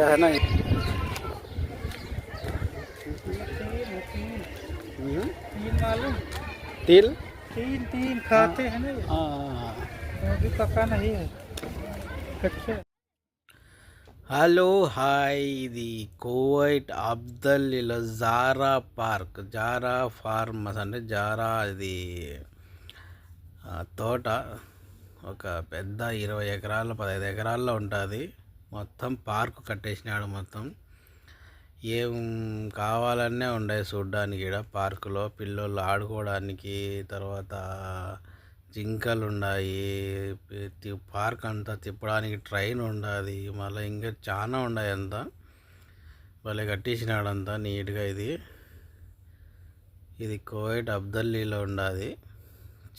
क्या है ना हम्म, तीन मालूम तिल तीन तीन खाते हैं ना ये। हाँ अभी पका नहीं है कच्चे హలో హాయ్ ఇది కోవైట్ అబ్దల్ ఇలా జారా పార్క్ జారా ఫార్మస్ అంటే జారా ఇది ఆ, తోట ఒక పెద్ద ఇరవై ఎకరాల పదహైదు ఎకరాల్లో ఉంటుంది మొత్తం పార్క్ కట్టేసినాడు మొత్తం. ఏం కావాలనే ఉండే చూడ్డానికి ఇక్కడ పార్కులో. పిల్లలు ఆడుకోవడానికి తర్వాత జింకలు ఉన్నాయి పార్క్ అంతా తిప్పడానికి ట్రైన్ ఉండాది. మళ్ళీ ఇంకా చాలా ఉన్నాయి అంతా. భలే కట్టేసినాడంతా నీట్గా ఇది. ఇది కోయిట్ అబ్దల్లీలో ఉండదు.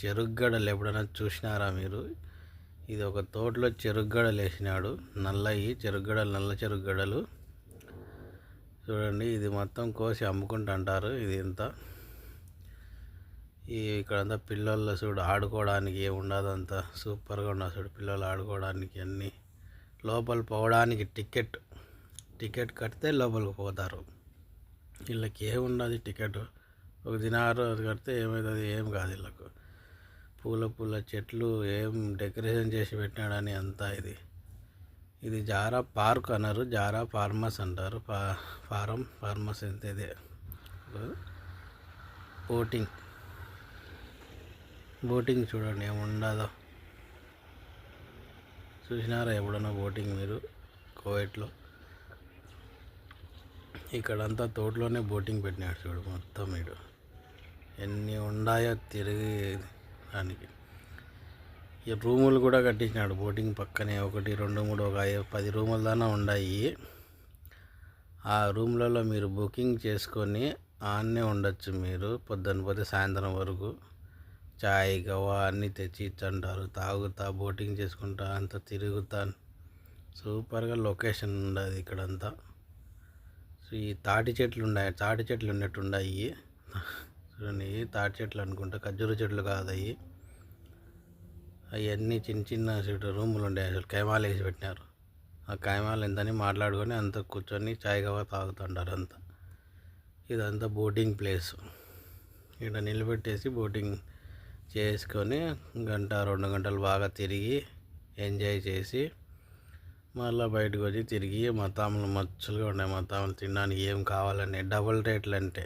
చెరుగ్గడలు ఎప్పుడైనా చూసినారా మీరు? ఇది ఒక తోటలో చెరుగ్గడలు వేసినాడు నల్లయి చెరుగ్గడలు నల్ల చెరుగ్గడలు. చూడండి ఇది మొత్తం కోసి అమ్ముకుంటుంటారు ఇది ఇంత. ఈ ఇక్కడంతా పిల్లలు చూడు ఆడుకోవడానికి ఏమి ఉండదు అంతా. సూపర్గా ఉండదు చూడు పిల్లలు ఆడుకోవడానికి అన్నీ. లోపల పోవడానికి టికెట్ టికెట్ కడితే లోపలికి పోతారు. వీళ్ళకి ఏముండదు టికెట్. ఒక దినారు కడితే ఏమవుతుంది ఏం కాదు వీళ్ళకు. పూల పూల చెట్లు ఏం డెకరేషన్ చేసి పెట్టినాడని అంతా ఇది. ఇది జారా పార్క్ అన్నారు. జారా ఫార్మస్ అంటారు. ఫా ఫారం ఫార్మస్ ఎంత ఇదే? బోటింగ్. బోటింగ్ చూడండి ఏముండదో. చూసినారా ఎప్పుడన్నా బోటింగ్ మీరు? కోవైట్లో. ఇక్కడంతా తోటలోనే బోటింగ్ పెట్టినాడు చూడు మొత్తం మీరు ఎన్ని ఉన్నాయో తిరిగి దానికి ఈ రూములు కూడా కట్టించినాడు బోటింగ్ పక్కనే. ఒకటి రెండు మూడు ఒక ఐదు పది రూముల దాకా ఉన్నాయి ఆ రూమ్లలో మీరు బుకింగ్ చేసుకొని ఆన్నే ఉండొచ్చు మీరు. పొద్దున్న పోతే సాయంత్రం వరకు చాయ్ గవా అన్నీ తెచ్చి ఇచ్చంటారు. తాగుతా బోటింగ్ చేసుకుంటా అంతా తిరుగుతా. సూపర్గా లొకేషన్ ఉండదు ఇక్కడంతా. సో ఈ తాటి చెట్లు ఉన్నాయి. తాటి చెట్లు ఉన్నట్టు ఉన్నాయి చూడండి తాటి చెట్లు అనుకుంటా ఖర్జూర చెట్లు కాదు అవి అవన్నీ చిన్న చిన్న సీటు రూములు ఉండే అసలు కైమాలు వేసి పెట్టినారు. ఆ కైమాలు ఎంతని మాట్లాడుకొని అంతా కూర్చొని చాయ్ గవా తాగుతుంటారు అంతా. ఇదంతా బోటింగ్ ప్లేస్. ఇక్కడ నిలబెట్టేసి బోటింగ్ చేసుకొని గంట రెండు గంటలు బాగా తిరిగి ఎంజాయ్ చేసి మళ్ళీ బయటకు వచ్చి తిరిగి మతాములు మచ్చులుగా ఉన్నాయి మతాములు తినడానికి ఏం కావాలని డబుల్ రేట్లు అంటే.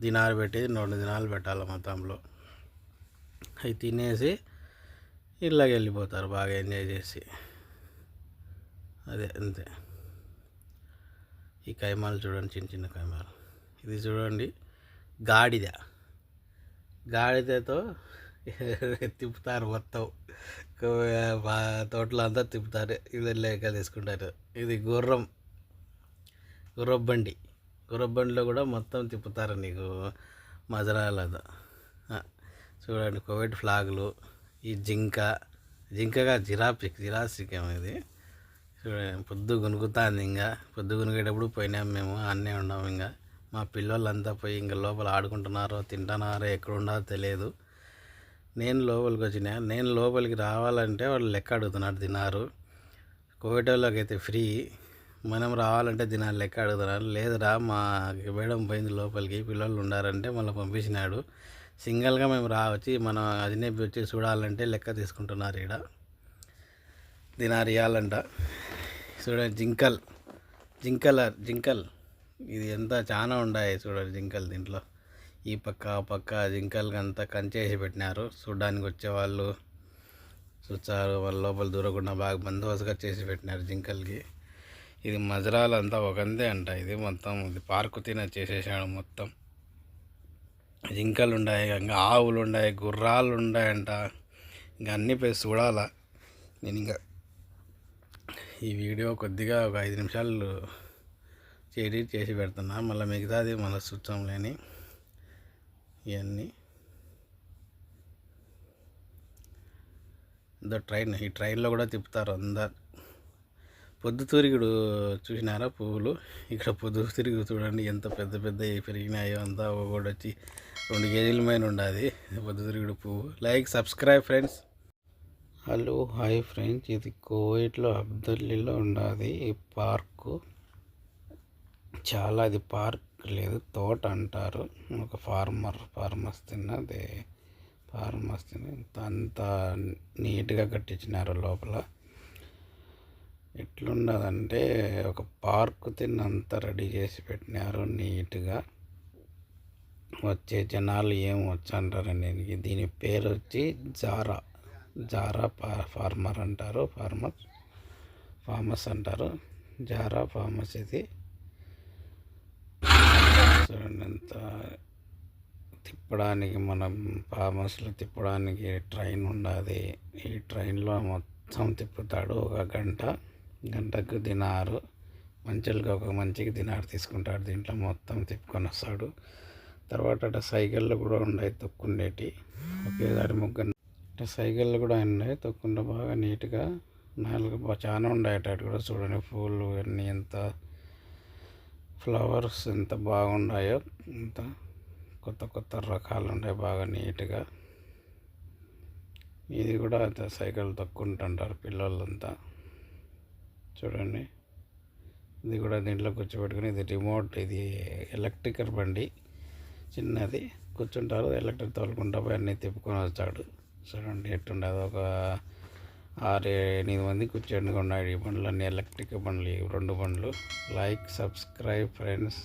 దినాలు పెట్టేది రెండు దినాలు పెట్టాలి మతంలో. అవి తినేసి ఇళ్ళకి వెళ్ళిపోతారు బాగా ఎంజాయ్ చేసి. అదే అంతే. ఈ కైమాలు చూడండి చిన్న చిన్న కైమాలు. ఇది చూడండి గాడిద. గాడిదతో తిప్పుతారు మొత్తం. తోటలో అంతా తిప్పుతారు ఇది లేక తీసుకుంటారు. ఇది గుర్రం గుర్రం బండి. గుర్రబండిలో కూడా మొత్తం తిప్పుతారు నీకు మజరాలతో చూడండి కోవిడ్ ఫ్లాగులు ఈ జింక జింకగా జిరాఫిక్ జిరాఫిక్ ఇది. చూడండి పొద్దు గునుకుతాంది ఇంకా. పొద్దు గునిగేటప్పుడు పోయినాం మేము అన్నీ ఉన్నాం ఇంకా. మా పిల్లలంతా పోయి ఇంకా లోపల ఆడుకుంటున్నారో తింటున్నారో ఎక్కడున్నారో తెలియదు. నేను లోపలికి వచ్చిన నేను లోపలికి రావాలంటే వాళ్ళు లెక్క అడుగుతున్నారు తిన్నారు. కోవిడ్ అయితే ఫ్రీ. మనం రావాలంటే దినాలు లెక్క అడుగుతున్నారు. లేదురా మా మేడం పోయింది లోపలికి పిల్లలు ఉండారంటే మళ్ళీ పంపించినాడు. సింగిల్గా మేము రావచ్చి మనం అదినే వచ్చి చూడాలంటే లెక్క తీసుకుంటున్నారు ఇక్కడ దినారు ఇవ్వాలంట చూడండి జింకల్ జింకల్ జింకల్. ఇది ఎంత చాలా ఉన్నాయి చూడండి జింకలు దీంట్లో. ఈ పక్క ఆ పక్క జింకలకి అంతా కంచేసి పెట్టినారు. చూడడానికి వచ్చేవాళ్ళు చూచారు వాళ్ళ లోపల దూరకుండా బాగా బందోబస్తుగా చేసి పెట్టినారు జింకలకి. ఇది మజరాలంతా ఒకందే అంట. ఇది మొత్తం ఇది పార్కు తిన చేసేసాడు మొత్తం. జింకలు ఉన్నాయి ఇంకా ఆవులు ఉన్నాయి గుర్రాలు ఉన్నాయంట ఇంకా అన్నీ పోయి చూడాలా. నేను ఇంకా ఈ వీడియో కొద్దిగా ఒక ఐదు నిమిషాలు ఎడిట్ చేసి పెడుతున్నా. మళ్ళీ మిగతాది మన చూస్తాం లేని ఇవన్నీ ఇదో ట్రైన్ ఈ ట్రైన్లో కూడా తిప్పుతారు అందరు. పొద్దుతూరిగుడు చూసినారా పువ్వులు? ఇక్కడ పొద్దుతూరిగుడు చూడండి ఎంత పెద్ద పెద్ద పెరిగినాయో అంతా ఒకటి వచ్చి రెండు కేజీల పైన ఉండాది పొద్దుతూరిగుడు పువ్వు. Like subscribe friends hello hi friends ఇది కోవిడ్లో అబ్దుల్లీలో ఉండాది ఈ పార్కు. చాలా అది పార్క్ లేదు తోట అంటారు. ఒక ఫార్మర్ ఫార్మర్స్ తిన్నది ఫార్మర్స్ తిన్న. అంతా నీట్గా కట్టించినారు లోపల. ఎట్లున్నదంటే ఒక పార్క్ తిన్నంత రెడీ చేసి పెట్టినారు నీట్గా. వచ్చే జనాలు ఏం వచ్చంటారండి దీనికి దీని పేరు వచ్చి జారా. జారా ఫార్మర్ అంటారు ఫార్మర్ ఫార్మస్ అంటారు. జారా ఫార్మస్ ఇది. చూడండి ఎంత తిప్పడానికి మనం ఫార్మస్లో తిప్పడానికి ట్రైన్ ఉన్నది ఈ ట్రైన్లో మొత్తం తిప్పుతాడు ఒక గంట. గంటకు దినారు. మంచిగా ఒక మంచికి దినారు తీసుకుంటాడు. దీంట్లో మొత్తం తిప్పుకొని వస్తాడు. తర్వాత అటు సైకిళ్ళు కూడా ఉన్నాయి తొక్కుండేటి ఒకేసారి ముగ్గురు అటు సైకిళ్ళు కూడా ఉన్నాయి. తొక్కుండా బాగా నీట్గా నాలుగు చాలా ఉన్నాయి అటు కూడా చూడండి. పూలు అన్నీ ఎంత ఫ్లవర్స్ ఎంత బాగున్నాయో ఎంత కొత్త కొత్త రకాలు ఉన్నాయి బాగా నీట్గా. ఇది కూడా సైకిల్ తొక్కుంటుంటారు పిల్లలంతా. చూడండి. ఇది కూడా దీంట్లో కూర్చోబెట్టుకుని ఇది రిమోట్ ఇది ఎలక్ట్రికల్ బండి. చిన్నది. కూర్చుంటారు ఎలక్ట్రిక్ తోలుకుంటా పోయి అన్నీ తిప్పుకొని వచ్చాడు చూడండి ఎట్టుండే ఒక ఆరు ఎనిమిది మంది కూర్చొని ఉన్నాయి ఈ బండ్లు అన్ని ఎలక్ట్రిక్ బండ్లు రెండు బండ్లు. Like subscribe friends.